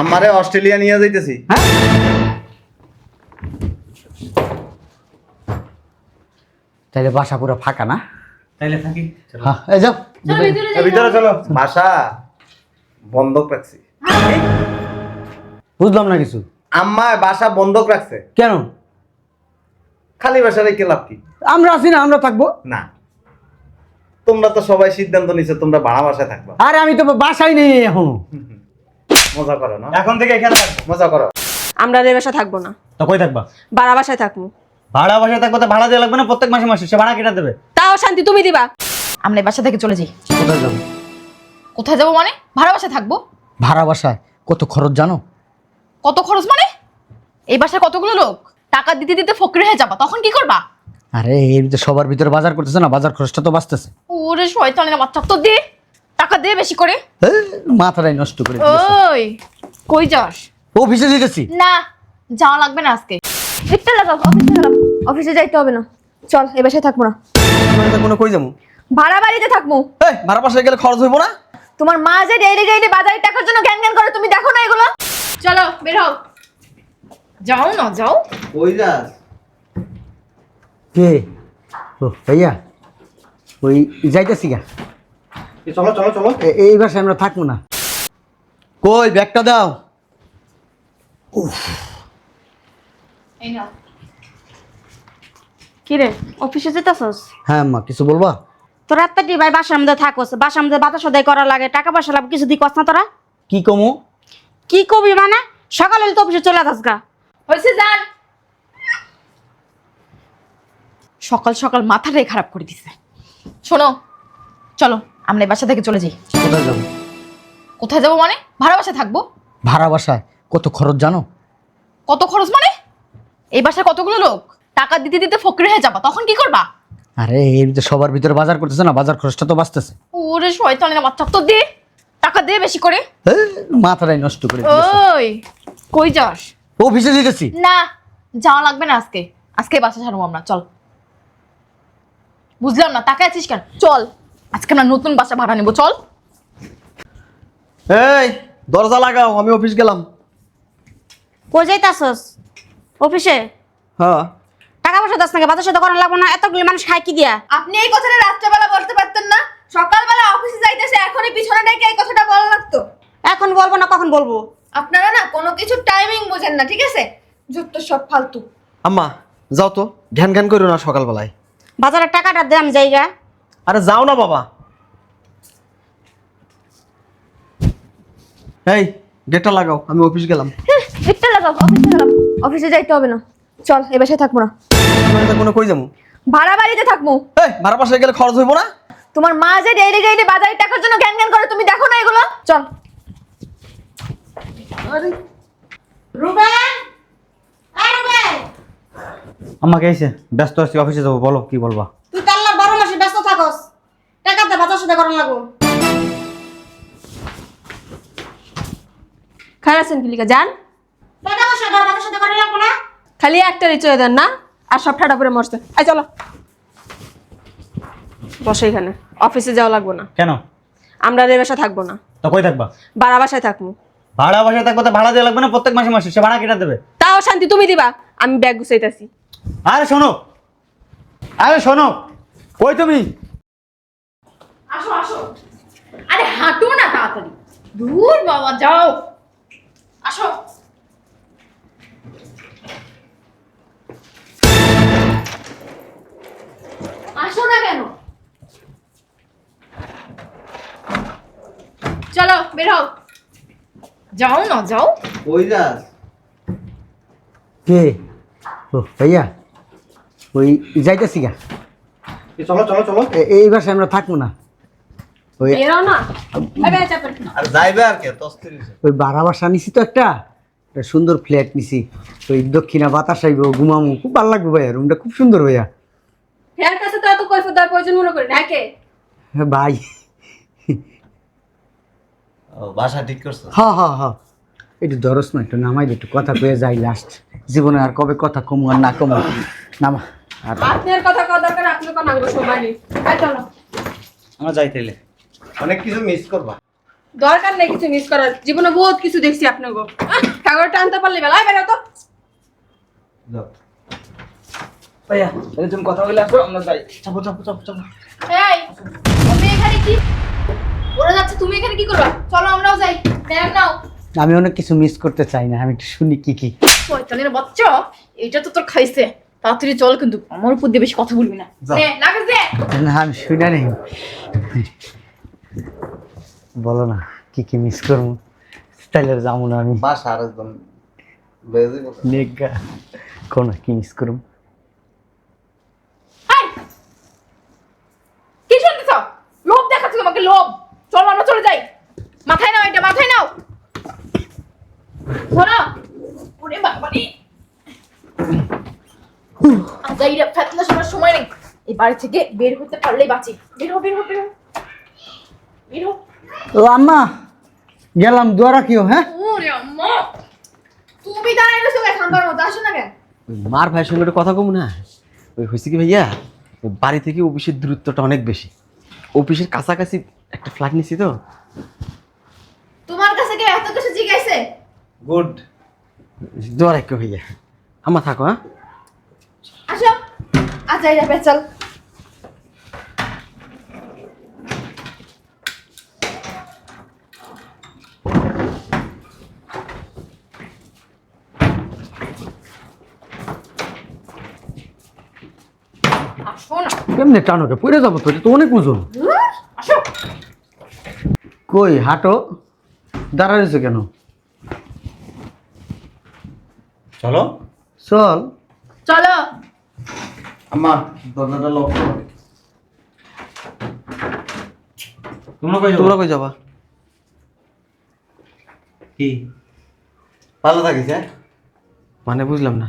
আমারে অস্ট্রেলিয়া নিয়ে যাইতেছি। হ্যাঁ? তাইলে বাসা পুরো ফাঁকা না? তাইলে থাকি। হ্যাঁ এই যাও। চলো ভিতরে চলো। বাসা বন্ধক রাখছি। বুঝলাম না কিছু। আম্মা বাসা বন্ধক রাখছে। কেন? খালি বাসা রেখে লাভ কি? আমরা আছি না আমরা থাকব। না। তোমরা তো সবাই সিদ্ধান্ত নিছো তোমরা ভাড়া বাসায় থাকবা। আরে আমি তো বাসাই নেই এখন। মজা করো না। এখন থেকে এখানে থাকব মজা করো। আমরা এ বাসা থাকব না। তো কই থাকবা? বাড়া বাসায় থাকব। ভাড়া বাসায় থাকব তো ভাড়া দেওয়া লাগবে না? প্রত্যেক মাসে মাসে। সে ভাড়া কেটে দেবে। তাও শান্তি তুমি দিবা। আমরা এই বাসা থেকে চলে যাই। কোথায় যাব? কোথায় যাব মানে? ভাড়া বাসায় থাকব। ভাড়া বাসায়? কত খরচ জানো? কত খরচ মানে? এই বাসায় কতগুলো লোক? টাকা দিতে দিতে ফকরি হয়ে যাবা। তখন কি করবা? আরে ভিতরে সবার ভিতরে বাজার করতেছে না? বাজার খরচটা তো বাঁচতেছে। ওরে শয়তানের বাচ্চা। তো দে। টাকা দে বেশি করে। মাথাটাই নষ্ট করে ওই কই যাস? অফিসে যেতেছি না যাওয়া লাগবে না আজকে। একটা লাগাও অফিসে গেলাম অফিসে যাইতে হবে না। চল এ বাসায় থাকব না। কোনো কই যাব? ভাড়া বাড়িতে থাকব। এই ভাড়া বাসায় গেলে খরচ হইব না? তোমার মা যে ডেইলি ডেইলি বাজারের টাকার জন্য জ্ঞান জ্ঞান করে তুমি দেখো না এগুলো। চলো বের হও। যাও না যাও। ওই যাস? কে? ও ভাইয়া। ওই যাইতেছি গা। চলো চলো চলো। এই বাসায় আমরা থাকব না। কই ব্যাগটা দাও। এই কি রে অফিসে যেতেছস? হ্যাঁ মা কিছু বলবা? তোর রাত্তাটি ভাই বাসার মধ্যে থাকোস বাসার মধ্যে বাতাস সদাই করা লাগে টাকা পয়সা লাভ কিছু দি কস না তোরা? কি কমু? কি কবি মানে? সকালে তো অফিসে চলে যাস গা। হয়েছে যান। সকাল সকাল মাথাটাই খারাপ করে দিছে। শোনো চলো। আমরা এই বাসা থেকে চলে যাই। কোথায় যাব? কোথায় যাব মানে? ভাড়া বাসায় থাকব। ভাড়া বাসায় কত খরচ জানো? কত খরচ মানে? এই বাসায় কতগুলো লোক? টাকা দিতে দিতে ফকরি হয়ে যাবা তখন কি করবা? আরে এর ভিতরে সবার ভিতরে বাজার করতেছে না বাজার খরচটা তো বাঁচতেছে। ওরে শয়তানের বাচ্চা তো দে। টাকা দে বেশি করে। মাথাটাই নষ্ট করে ওই কই যাস? অফিসে যেতেছি। না যাওয়া লাগবে না আজকে। আজকে বাসা ছাড়বো আমরা চল। বুঝলাম না টাকা আছিস কেন? চল। আজকে আমরা নতুন বাসা ভাড়া নেব চল। এই দরজা লাগাও আমি অফিস গেলাম। কই যাইতাছস? অফিসে? হ্যাঁ। টাকা পয়সা দাস নাকি? বাতাস করা লাগবো না এতগুলি মানুষ খায় কি দিয়া? আপনি এই কথাটা রাত্রেবেলা বলতে পারতেন না। সকালবেলা অফিসে যাইতেছে এখনই পিছনে ডেকে এই কথাটা বলা লাগতো। এখন বলব না কখন বলব? আপনারা না কোনো কিছু টাইমিং বোঝেন না ঠিক আছে? যত সব ফালতু। আম্মা যাও তো ঘ্যান ঘ্যান করো না সকালবেলায়। বাজারের টাকাটা দে আমি জায়গা। আরে যাও না বাবা। এই গেটটা লাগাও আমি অফিস গেলাম। একটা লাগাও অফিসে গেলাম অফিসে যাইতে হবে না। চল এ বাসায় থাকব না। কোনো কই যাব? ভাড়া বাড়িতে থাকব। এই ভাড়া বাসায় গেলে খরচ হইব না? তোমার মা যে ডেইলি ডেইলি বাজারের টাকার জন্য জ্ঞান জ্ঞান করে তুমি দেখো না এগুলো। চল। রুবেন এই রুবেন আমাকে এসে ব্যস্ত আছি অফিসে যাব বলো কি বলবা তুই কাল্লা বারো মাসে ব্যস্ত থাকস টাকা দে বাজার সাথে করার লাগবো। খারাছেন কিলিকা যান। টাকা পয়সা দাও বাজার সাথে করার লাগবো না। খালি একটা রিচয়ে দেন না আর সব ঠাডা করে মরছে। আই চলো। বসে এখানে। অফিসে যাওয়া লাগবো না। কেন? আমরা এ বাসা থাকব না। তো কই থাকবা? বাড়া বাসায় থাকব। ভাড়া বাসায় থাকব তো ভাড়া দেওয়া লাগবে না? প্রত্যেক মাসে মাসে। সে ভাড়া কেটে দেবে। তাও শান্তি তুমি দিবা। আমি ব্যাগ গুছাইতেছি। আরে শোনো। আরে শোনো। কই তুমি? আসো আসো। আরে হাঁটো না তাড়াতাড়ি। দূর বাবা যাও। আসো। আসো না কেন? চলো বের হও। যাও না যাও। ওই যাস কে? ও ভাইয়া। ওই যাইতেছি গা। চলো চলো চলো। এ- এই বাসায় আমরা থাকব না। ওই বেরো না। এই ব্যাগ চাপেন। আর যাইবে আর কে তস্তির ওই বাড়া বাসা নিছি তো একটা। একটা সুন্দর ফ্ল্যাট নিছি। ওই দক্ষিণা বাতাস আইব ঘুমামু। খুব ভালো লাগবে ভাইয়া রুমটা খুব সুন্দর ভাইয়া। হেয়ার কাছে তো এত কৈফত দেওয়ার প্রয়োজন মনে করি না হ্যাঁ, ভাই। বাসা ঠিক করছ? হ হ হ একটু দরস না একটু নামাই একটু কথা কয়ে যাই লাস্ট জীবনে আর কবে কথা কমু আর না কমু? নামা। আর আপনার কথা কওয়া দরকার আপনি কোন আগ্রহ সময় নেই চলো। আমরা যাই তাইলে। অনেক কিছু মিস করবা। দরকার নেই কিছু মিস করার। জীবনে বহুত কিছু দেখছি আপনাকে কাগজ টানতে পারলে বেলায় বেরো তো। ভাইয়া তাহলে তুমি কথা বলে আসো আমরা যাই। চাপো চাপো চাপো চাপো। এই তুমি এখানে কি? ওরা যাচ্ছে তুমি এখানে কি করবা? চলো আমরাও যাই। ব্যাগ নাও। আমি অনেক কিছু মিস করতে চাই না আমি একটু শুনি কি কি। শয়তানের বাচ্চা এটা তো তোর খাইছে। তাড়াতাড়ি চল কিন্তু আমার উপর দিয়ে বেশি কথা বলবি না। না আমি শুনে নেই। বলো না কি কি মিস করব? তাইলে যাব না আমি। বাসা আর একদম। নেগা। কোন কি মিস করব? কি শুনতেছ? লোভ দেখাচ্ছ তোমাকে লোভ। চলো আমরা চলে যাই। মাথায় নাও এটা মাথায় নাও। ধরো ওরে বাবারে আজাইরা ফেতনা শোনার সময় নেই। এই বাড়ি থেকে বের হতে পারলেই বাঁচি। বের হো বের হো বের হো বের হো ও আম্মা গেলাম দোয়া রাখিও হ্যাঁ? ওরে আম্মা তুমি দাঁড়াই খাম্বার মতো আসো না কেন? মার ভাইয়ের সঙ্গে একটু কথা কম না? ওই হয়েছে কি ভাইয়া বাড়ি থেকে অফিসের দূরত্বটা অনেক বেশি। অফিসের কাছাকাছি একটা ফ্ল্যাট নিছি তো। তোমার কাছে কে এত কিছু জিজ্ঞাসে? গুড দোয়া ভাইয়া। আমার থাকো হ্যাঁ? আসো। আজাইরা পেচাল। আসো না কেমনে টানোকে? পড়ে যাব তো এটা তো অনেক ওজন। কই হাঁটো। দাঁড়া কেন? চলো। চল। চলো। আম্মা দরজাটা লক করো তোমরা কই তোমরা কই যাবা? কি? ভালো থাকিস হ্যাঁ? মানে বুঝলাম না।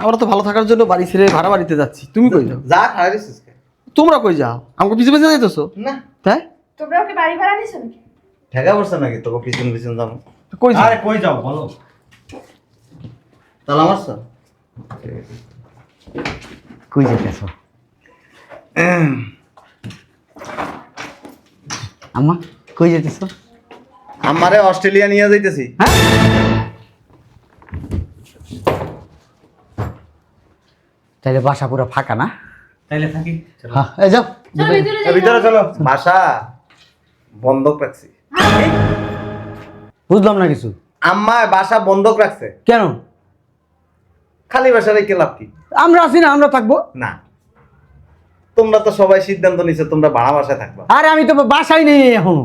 আমরা তো ভালো থাকার জন্য বাড়ি ছেড়ে ভাড়া বাড়িতে যাচ্ছি। তুমি কই যাও? যা খাই দিছিস কে? তোমরা কই যাও? আমাকে পিছু পিছু যাইতেছো? না। তাই? তোমরা ওকে বাড়ি ভাড়া নিছো নাকি? ঠেকা পড়ছে নাকি? তোকে পিছন পিছন যাব। কই যাও? আরে কই যাও বলো। তাহলে আমার স্যার। কই যেতেছ আম্মা কই যেতেছ আমারে অস্ট্রেলিয়া নিয়ে যাইতেছি। হ্যাঁ? তাইলে বাসা পুরো ফাঁকা না? তাইলে থাকি হ্যাঁ এই যাও। চলো ভিতরে ভিতরে চলো। বাসা বন্ধক রাখছি। বুঝলাম না কিছু। আম্মা বাসা বন্ধক রাখছে। কেন? খালি বাসা রেখে লাভ কি? আমরা আছি না আমরা থাকব। না। তোমরা তো সবাই সিদ্ধান্ত নিছো তোমরা ভাড়া বাসায় থাকবা। আরে আমি তো বাসাই নেই এখনও।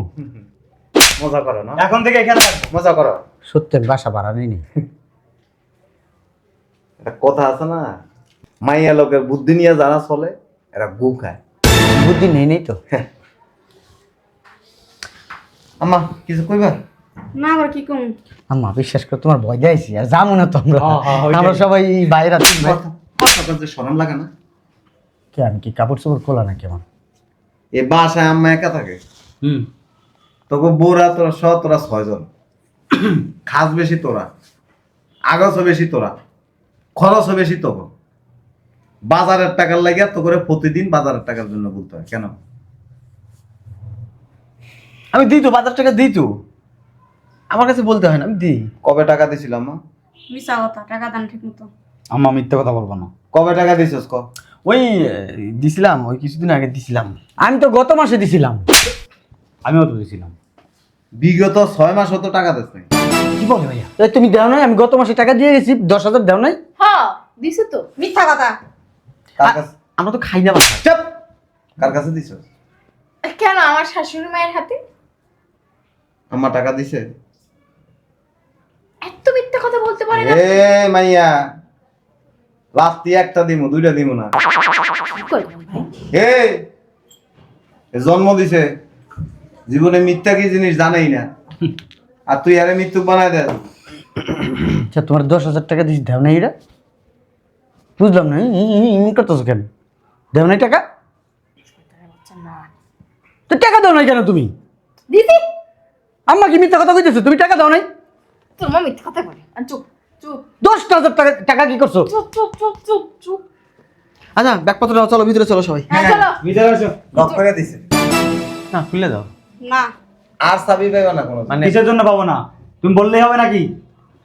মজা করো না। এখন থেকে এখানে। মজা করো। সত্যের বাসা ভাড়া নেই নি। একটা কথা আছে না মাইয়া লোকের বুদ্ধি নিয়ে যারা চলে এরা গু খায়। বুদ্ধি নেই নেই তো। আম্মা কিছু কইবা? না আবার কি কম? আম্মা বিশ্বাস করে তোমার ভয় দিয়েছি আর যাব না তো আমরা। হ্যাঁ, হ্যাঁ। আমরা সবাই বাইরে আছি কথা কথা বলতে শরম লাগে না। কে আমি কি কাপড় চোপড় খোলা না কেমন এ বাসায় আম্মা একা থাকে? হুম। তোকে বউরা তোরা স তোরা ছয়জন। খাস বেশি তোরা। আগছও বেশি তোরা। খরচও বেশি তোকে। বাজারের টাকার লাগিয়া তো করে প্রতিদিন বাজারের টাকার জন্য বলতে হয় কেন? আমি দিই তো বাজার টাকা দিই তো। আমার কাছে বলতে হয় না আমি দিই। কবে টাকা দিছিলাম মা মিশা কথা টাকা দান ঠিক মতো। আম্মা মিথ্যে কথা বলব না। কবে টাকা দিছিস ক? ওই দিছিলাম ওই কিছুদিন আগে দিছিলাম। আমি তো গত মাসে দিছিলাম। আমিও তো দিয়েছিলাম বিগত ছয় মাস হতো টাকা দিস নাই। কি বলে ভাইয়া? তুমি দেও নাই আমি গত মাসে টাকা দিয়ে গেছি দশ হাজার দেও নাই। হ্যাঁ দিছো তো মিথ্যা কথা। কার কাছে? আমরা তো খাই না বাসা চাপ! কার কাছে দিছিস কেন আমার শাশুড়ি মায়ের হাতে? আমার টাকা দিছে? এত মিথ্যা কথা বলতে পারে না। এ মাইয়া। লাস্টি একটা দিমু দুইটা দিমু না। কি এ এ জন্ম দিছে। জীবনে মিথ্যা কি জিনিস জানাই না। আর তুই আরে মৃত্যু বানাই দে। আচ্ছা তোমার দশ হাজার টাকা দেও নাই এটা বুঝলাম না ইম করতেছো কেন? দেও নাই টাকা? তো টাকা দাও নাই কেন তুমি? দিদি! আম্মা কি মিথ্যা কথা কইতেছো? তুমি টাকা দাও নাই? তোর মা মিথ্যা কথা বলে। আর চুপ চুপ। দশটা হাজার টাকা টাকা কি করছ? চুপ চুপ চুপ চুপ চুপ। আচ্ছা ব্যাগপত্র নাও চলো ভিতরে চলো সবাই। হ্যাঁ চলো। ভিতরে আসো। লক করে দিছে। না খুলে দাও। না। আর চাবি পাইবে না কোনো মানে কিসের জন্য পাবো না? তুমি বললেই হবে নাকি?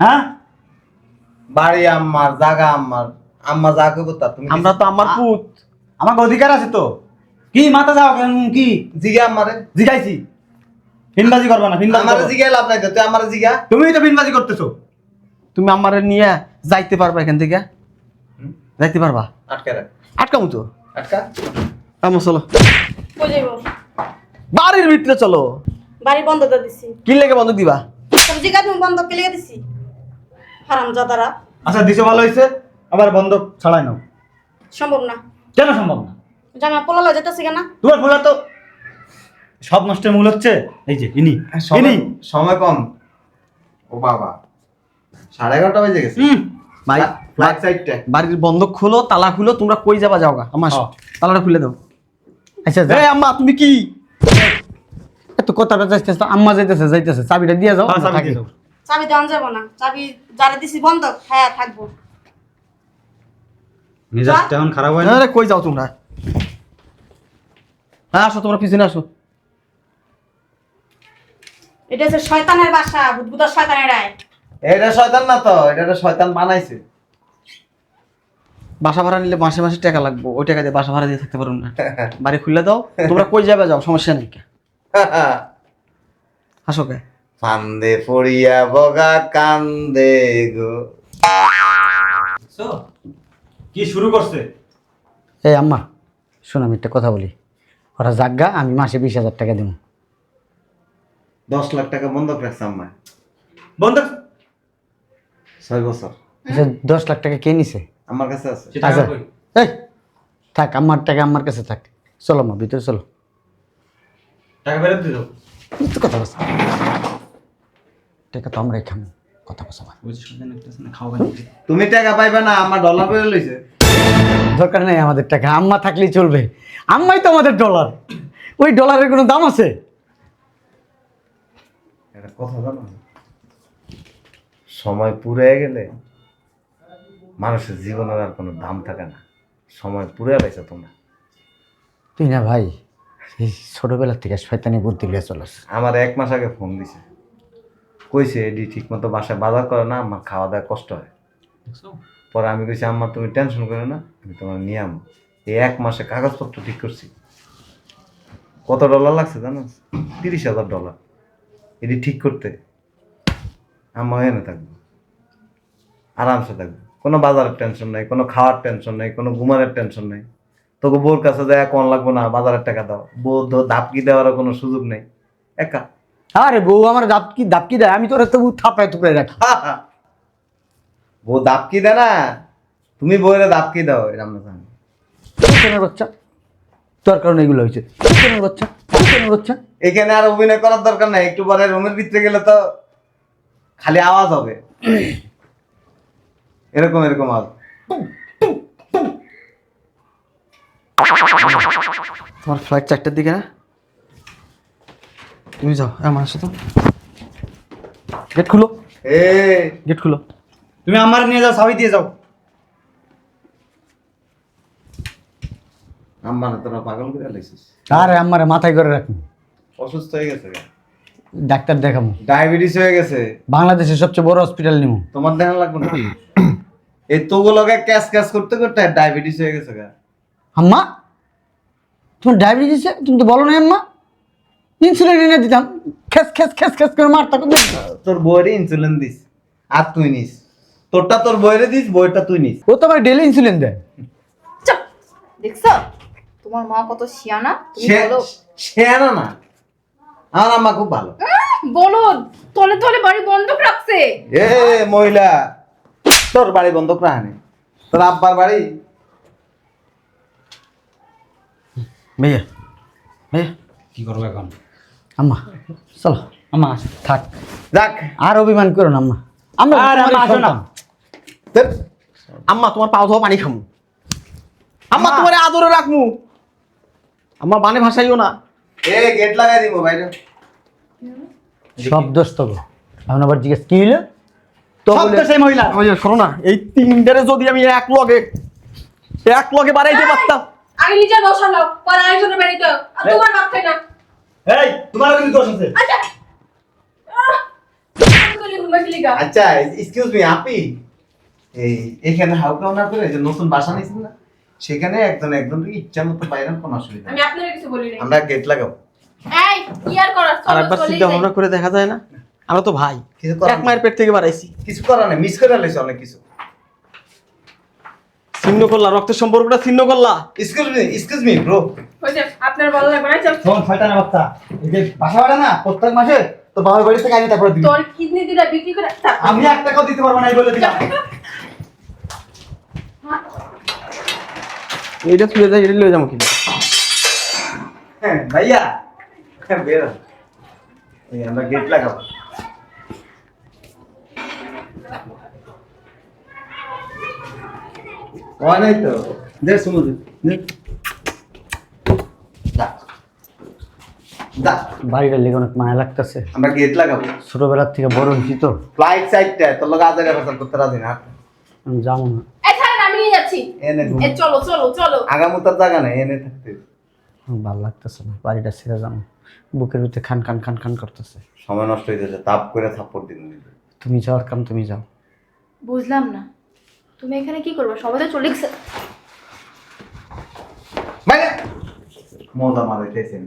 হ্যাঁ? বাড়ি আম্মার জায়গা আম্মার। আম্মা যা করব তা তুমি আমরা তো আমার পুত। আমাকে অধিকার আছে তো। কি মাথা যাও কেন কি? জিগা আম্মারে। জিগাইছি। ফিনবাজি করবা না ফিনবাজি আমারে জিগা লাভ নাই তুই আমারে জিগা। তুমিই তো ফিনবাজি করতেছো। তুমি আমারে নিয়ে যাইতে পারবা এখান থেকে। যাইতে পারবা? আটকে রাখ। আটকামু তো? আটকা। আমো চলো। কই যাইব? বাড়ির ভিতরে চলো। বাড়ি বন্ধ করে দিছি। কি লেগে বন্ধ দিবা? সবজি কাজ বন্ধ কে লেগে দিছি? হারাম জাদারা আচ্ছা দিছো ভালো হয়েছে আবার বন্ধ ছাড়াই নাও। সম্ভব না। কেন সম্ভব না? জামা পোলালা যেতেছে কেন? তোমার ফুলা তো সব নষ্টের মূল হচ্ছে এই যে ইনি সময় ইনি। সময় কম। ও বাবা সাড়ে এগারোটা বেজে গেছে। ভাই ফ্লাইট সাইডটা বাড়ির বন্ধ খোলো তালা খুলো তোমরা কই যাবা যাও গা আমার হ্যাঁ। তালাটা খুলে দাও। আচ্ছা এই আম্মা তুমি কি? এত কথাটা যাইতেছে আম্মা যাইতেছে যাইতেছে চাবিটা দিয়ে যাও হ্যাঁ। চাবি দেওয়া যাব না চাবি যারা দিছি বন্ধ হ্যাঁ থাকব। মেজাজটা এখন খারাপ হয় না? আরে কই যাও তোমরা? হ্যাঁ আসো তোমরা পিছনে আসো। এটা হচ্ছে শয়তানের বাসা বুদবুদা শয়তানের আয় এটা শয়তান না তো এটা একটা শয়তান বানাইছে। বাসা ভাড়া নিলে মাসে মাসে টাকা লাগবে ওই টাকা দিয়ে বাসা ভাড়া দিয়ে থাকতে না। বাড়ি খুলে দাও তোমরা কই যাবে যাও সমস্যা নেই। আসো কে ফান্দে পড়িয়া বগা কান্দে গো। কি শুরু করছে? এই আম্মা শোন আমি একটা কথা বলি। ওরা জাগা আমি মাসে বিশ হাজার টাকা দেবো দশ লাখ টাকা বন্ধক রাখছে আম্মা। বন্ধ ছয় বছর। আচ্ছা দশ লাখ টাকা কে নিছে? আমার কাছে আছে। আচ্ছা কই? এই থাক আমার টাকা আমার কাছে থাক। চলো মা ভিতরে চলো। টাকা ফেরত দিও মিথ্যে কথা বলছি টাকা তো আমরাই খাব কথা বলছো আমার বুঝছিস না একটা আছে না, খাওয়া তুমি টাকা পাইবে না আমার ডলার বেড়ে লইছে। দরকার নেই আমাদের টাকা আম্মা থাকলেই চলবে। আম্মাই তো আমাদের ডলার ওই ডলারের কোনো দাম আছে? একটা কথা জানো? সময় পুরে গেলে মানুষের জীবনের আর কোনো দাম থাকে না। সময় পুরে গেছে তোমরা। তুই না ভাই এই ছোটবেলার থেকে শয়তানি বুদ্ধি লিয়ে চলস। আমার এক মাস আগে ফোন দিছে। কইছে এডি ঠিক মতো বাসায় বাজার করে না আমার খাওয়া দাওয়া কষ্ট হয়। পরে আমি কইছি আম্মা তুমি টেনশন করো না আমি তোমার নিয়ে আমো। এই এক মাসে কাগজপত্র ঠিক করছি। কত ডলার লাগছে জানো? তিরিশ হাজার ডলার। এটি ঠিক করতে আম্মা এনে থাকব আরামসে থাকব। কোনো বাজারের টেনশন নাই কোনো খাওয়ার টেনশন নাই কোনো ঘুমানোর টেনশন নাই। তোকে বউর কাছে যায় কোন লাগবো না বাজারের টাকা দাও। বউ ধাপকি দেওয়ার কোনো সুযোগ নেই। একা। আরে বউ আমার দাপকি দাপকি দেয়? আমি তোর তবু থাপায় থুপড়ে রাখি। বউ দাপকি দেয় না? তুমি বউরে দাপকি দাও? এরকম না বাচ্চা তোর কারণে এগুলো হয়েছে। কেনের বাচ্চা কেনের বাচ্চা এখানে আর অভিনয় করার দরকার নাই। একটু পরে রুমের ভিতরে গেলে তো খালি আওয়াজ হবে। এরকম এরকম আওয়াজ। তোমার ফ্লাইট চারটার দিকে না? তুমি যাও আমার সাথে। গেট খুলো। এ গেট খুলো। তুমি আমার নিয়ে যাও চাবি দিয়ে যাও। আম্মা না তোরা পাগল করে লাইছিস আরে আমার মাথায় করে রাখুন। অসুস্থ হয়ে গেছে ডাক্তার দেখাবো। ডায়াবেটিস হয়ে গেছে? বাংলাদেশের সবচেয়ে বড় হসপিটাল নিব। তোমার দেখা লাগবে না? এই তোগুলোকে ক্যাশ ক্যাশ করতে করতে ডায়াবেটিস হয়ে গেছে গা আম্মা তোমার ডায়াবেটিস তুমি তো বলো না আম্মা। ইনসুলিন এনে দিতাম। খেস খেস খেস খেস করে মারতা করতে তোর বইরে ইনসুলিন দিস আর তুই নিস। তোরটা তোর বইরে দিস বইটা তুই নিস। ও তো আমার ডেলি ইনসুলিন দেয়। চুপ দেখছ? তোমার মা কত শিয়ানা? তুমি বলো। সে না আমার আম্মা খুব ভালো। বলো তলে তলে বাড়ি বন্ধক রাখছে। এ মহিলা তোর বাড়ি বন্ধক রাহানি তোর আব্বার বাড়ি? ভাইয়া ভাইয়া কি করব এখন? আম্মা চলো। আম্মা থাক। যাক। আর অভিমান করো না আম্মা। আমরা আর আম্মা আসো না। আম্মা তোমার পাও ধোয়া পানি খামু। আম্মা তোমার আদরে রাখমু। আম্মা বানে ভাসাইও না। এ গেট লাগাই দিব বাইরে। সব দোষ তো এখন আবার জিজ্ঞেস কি হইল? তো সব বলে তো সেই মহিলা ওই শোনো না এই তিনটারে যদি আমি এক লগে এক লগে বাড়াইতে পারতাম। আগে নিজের বসালো পরে আরেকজনের বাড়িতে। আর তোমার বাপ থাকে না। এই তোমার কিন্তু দোষ আছে? আচ্ছা। আচ্ছা এক্সকিউজ মি আপি। এই এখানে না করে যে নতুন বাসা নিয়েছেন না সেখানে একজন একজন ইচ্ছা মতো বাইরে কোনো অসুবিধা আমি নেই। আপনার কিছু বলি নাই। আমরা গেট লাগাবো। এই কি আর করার? আর একবার চিন্তা ভাবনা করে দেখা যায় না। আমরা তো ভাই কিছু করার এক মায়ের পেট থেকে বাড়াইছি। কিছু করার নেই মিস করে লেছে অনেক কিছু। ছিন্ন করলা রক্তের সম্পর্কটা ছিন্ন করলা excuse me excuse me bro হয়েছে আপনার ভালো লাগবে না চল শোন শয়তানের বাচ্চা। এই যে বাসা ভাড়া না প্রত্যেক মাসে তো বাবার বাড়ি থেকে আনি তারপরে দিবি। তোর কিডনি দুটা বিক্রি করে আমি এক টাকাও দিতে পারব না এই বলে দিলাম। এইটা তুলে যাই এটা লয়ে যাব কিন্তু হ্যাঁ ভাইয়া। হ্যাঁ বের। এই আমরা গেট লাগাবো। হয় নাই তো? দে শুনো দে। দে। যা যা বাড়িটার লেগে অনেক মায়া লাগতেছে। আমরা গেট লাগাবো। ছোটবেলার থেকে বড় হয়েছি তো। ফ্লাইট সাইডটা তোর লোক আজারে ফসল করতে রাজি না? আমি যাব না। এই ছাড়েন আমি নিয়ে যাচ্ছি। এনে ঘুম। এ চলো চলো চলো। আগামতার জায়গা নেই এনে থাকতে। ভালো লাগতেছে না বাড়িটা ছেড়ে যাব। বুকের ভিতরে খান খান খান খান করতেছে। সময় নষ্ট হয়ে যাচ্ছে তাপ করে থাপ্পড় দিন। তুমি যাওয়ার কাম তুমি যাও। বুঝলাম না। তুমি এখানে কি করবে? সবাই তো চলে গেছে। মানে মজা মারাইতেছেন